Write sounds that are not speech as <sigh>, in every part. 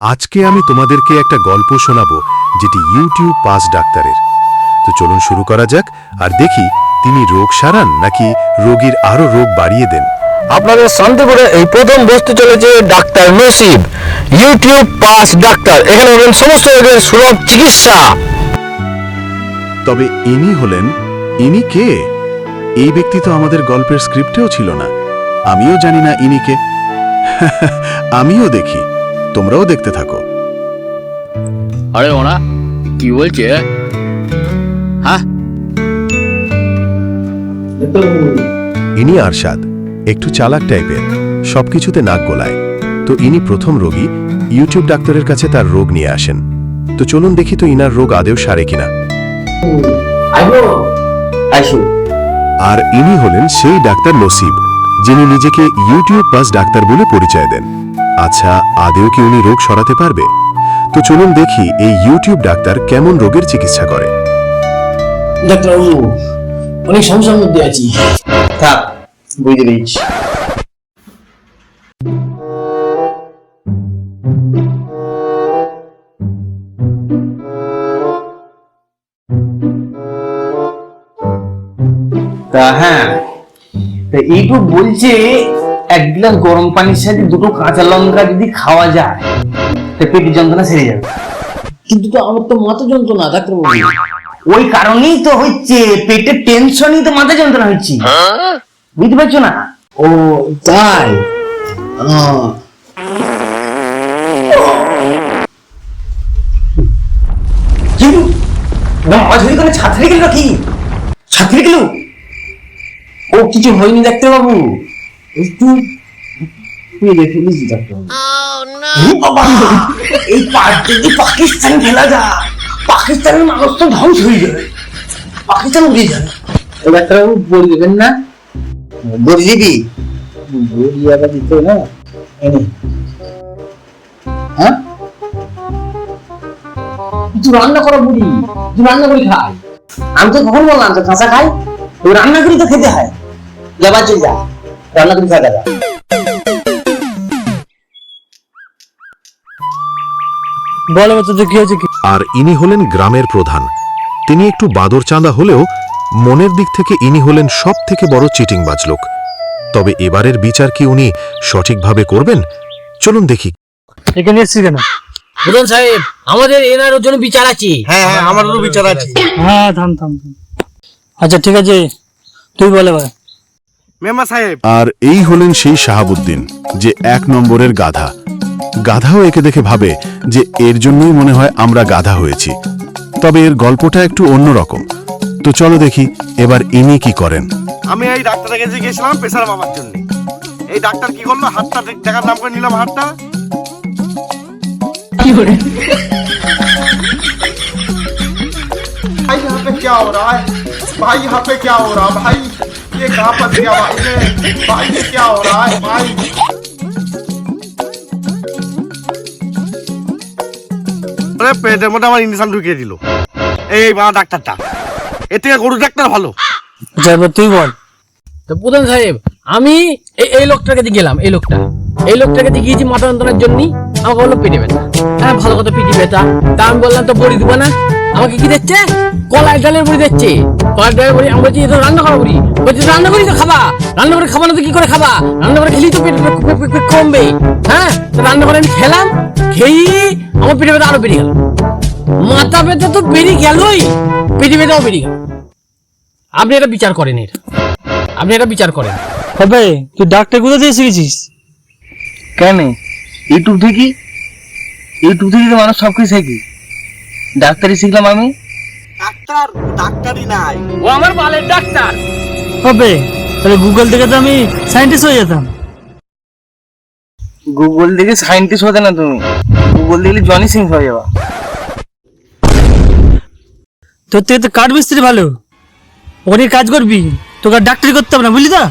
আজকে আমি তোমাদেরকে একটা গল্প শোনাবো যেটি ইউটিউব পাস ডাক্তারের। তো চলুন শুরু করা যাক আর দেখি তিনি রোগ সারান নাকি রোগীর আরও রোগ বাড়িয়ে দেন। আপনাদের শান্তিপুরে এই প্রথম বসতে চলেছে ডাক্তার নসিব ইউটিউব পাস ডাক্তার। এখানে হবেন সমস্ত রোগের সুলভ চিকিৎসা। তবে ইনি হলেন ইনি কে? এই ব্যক্তি তো আমাদের গল্পের স্ক্রিপ্টেও ছিল না। আমিও জানি না ইনি কে। <laughs> আমিও দেখি। তোমরাও দেখতে থাকো। আরে ওনা কি বলছে? হ্যাঁ? ইনি আরশাদ একটু চালাক টাইপের সবকিছুতে নাক গোলায়। তো ইনি প্রথম রোগী ইউটিউব ডাক্তারের কাছে তার রোগ নিয়ে আসেন। তো চলুন দেখি তো ইনার রোগ আদেও সারে কিনা। আর ইনি হলেন সেই ডাক্তার নসিব যিনি নিজেকে ইউটিউব প্লাস ডাক্তার বলে পরিচয় দেন। আচ্ছা আদেও কি উনি রোগ সরাতে পারবে? তো চলুন দেখি এই ইউটিউব ডাক্তার কেমন রোগের চিকিৎসা করে। ডাক্তারবাবু অনেক সমস্যার মধ্যে আছি। থাক বুঝে তা হ্যাঁ তা এইটু বলছে এক গ্লাস গরম পানির সাথে দুটো কাঁচা লঙ্কা যদি খাওয়া যায় তা পেটের যন্ত্রণা সেরে যাবে। কিন্তু তো আমার তো মাথা যন্ত্রণা ডাক্তারবাবু। ওই কারণেই তো হচ্ছে পেটের টেনশনই তো মাথা যন্ত্রণা হচ্ছে। বুঝতে পারছ না? ও তাই? কিন্তু মাছ কোনো ছাত্রী গেল কি ছাত্রী গেল? ও কিছু হয়নি ডাক্তারবাবু। একটু ডাক্তারবাবু এই পার্টি যদি পাকিস্তান খেলা যায় পাকিস্তানের মানুষ তো ধ্বংস হয়ে যাবে। পাকিস্তান উড়ে যাবে। ও ডাক্তারবাবু বলে দেবেন না? বলে দিবি? আবার দিতে না? এনে হ্যাঁ? কিছু রান্না করা বুড়ি। কিছু রান্না করে খাই। আমি তো কখন বললাম তো কাঁচা খাই। রান্না করি তো খেতে হয়। যাবার চলে যা। রান্না করি খাওয়া যা বলো তো কি হয়েছে কি? আর ইনি হলেন গ্রামের প্রধান। তিনি একটু বাদর চাঁদা হলেও মনের দিক থেকে ইনি হলেন সব থেকে বড় চিটিংবাজ লোক। তবে এবারের বিচার কি উনি সঠিকভাবে করবেন? চলুন দেখি। এখানে এসছি কেন? প্রধান সাহেব আমাদের এনার জন্য বিচার আছে। হ্যাঁ হ্যাঁ আমারও বিচার আছে। হ্যাঁ থাম থাম থাম। আচ্ছা ঠিক আছে। তুই বলে ভাই মেম্বার সাহেব আর এই হলেন সেই শাহাবুদ্দিন যে এক নম্বরের গাধা গাধাও একে দেখে ভাবে যে এর জন্যই মনে হয় আমরা গাধা হয়েছি তবে এর গল্পটা একটু অন্যরকম তো চলো দেখি এবার ইনি কি করেন আমি এই ডাক্তারের কাছে গেছিলাম প্রেসার মাপার জন্য এই ডাক্তার কি করলো হাতটা দেখার নাম করে নিলাম হাতটা भाई यहाँ पे क्या हो रहा है भाई यहाँ पे क्या हो रहा है भाई ये कहाँ फंस गया भाई ये भाई ये क्या हो रहा है भाई আরে পেটের মধ্যে আমার ইঞ্জেকশন ঢুকিয়ে দিল এই মা ডাক্তারটা এর থেকে গরু ডাক্তার ভালো আচ্ছা এবার তুই বল তো প্রধান সাহেব আমি এই এই লোকটার কাছে গেলাম এই লোকটা এই লোকটার কাছে গিয়েছি মাথা যন্ত্রণার জন্য আমাকে বললো পেটে ব্যথা হ্যাঁ ভালো কথা পেটে ব্যথা তা আমি বললাম তো বড়ি দিব না আমাকে কি দিচ্ছে কলাই ডালের বড়ি দিচ্ছে কলাই ডালের বড়ি আমি বলছি এটা রান্না করা বড়ি বলছি রান্না করি তো খাবা? রান্না করে খাবা না তো কি করে খাবা? রান্না করে খেলেই তো পেট কমবে। হ্যাঁ? তো রান্না করে আমি খেলাম খেয়ে আমার পেটে ব্যথা আরও বেড়ে গেল। মাথা ব্যথা তো বেরিয়ে গেলই। পেটে ব্যথাও বেরিয়ে গেল। আপনি এটা বিচার করেন এর আপনি এটা বিচার করেন। হবে তুই ডাক্তার কোথা থেকে শিখেছিস? কেন? ইউটিউব থেকে? ইউটিউব থেকে তো মানুষ সব কিছু শেখে। ডাক্তারি শিখলাম আমি। ডাক্তার ডাক্তারই নাই। ও আমার বালের ডাক্তার। হবে? তাহলে গুগল থেকে তো আমি সায়েন্টিস্ট হয়ে যেতাম। গুগল থেকে সায়েন্টিস্ট হতে না তুমি। গুগল দেখলে জনি সিং হয়ে যাবা। তোর থেকে তো কাঠ মিস্ত্রি ভালো। ওখানে কাজ করবি তোকে আর ডাক্তারি করতে হবে না বুঝলি তো?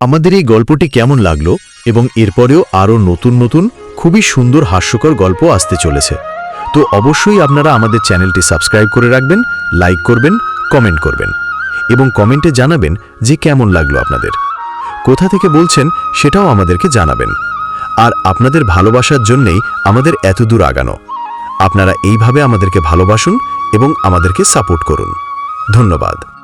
আমাদের এই গল্পটি কেমন লাগল এবং এরপরেও আরও নতুন নতুন খুবই সুন্দর হাস্যকর গল্প আসতে চলেছে। তো অবশ্যই আপনারা আমাদের চ্যানেলটি সাবস্ক্রাইব করে রাখবেন লাইক করবেন কমেন্ট করবেন এবং কমেন্টে জানাবেন যে কেমন লাগল আপনাদের। কোথা থেকে বলছেন সেটাও আমাদেরকে জানাবেন। আর আপনাদের ভালোবাসার জন্যেই আমাদের এত দূর আগানো। আপনারা এইভাবে আমাদেরকে ভালোবাসুন এবং আমাদেরকে সাপোর্ট করুন। ধন্যবাদ।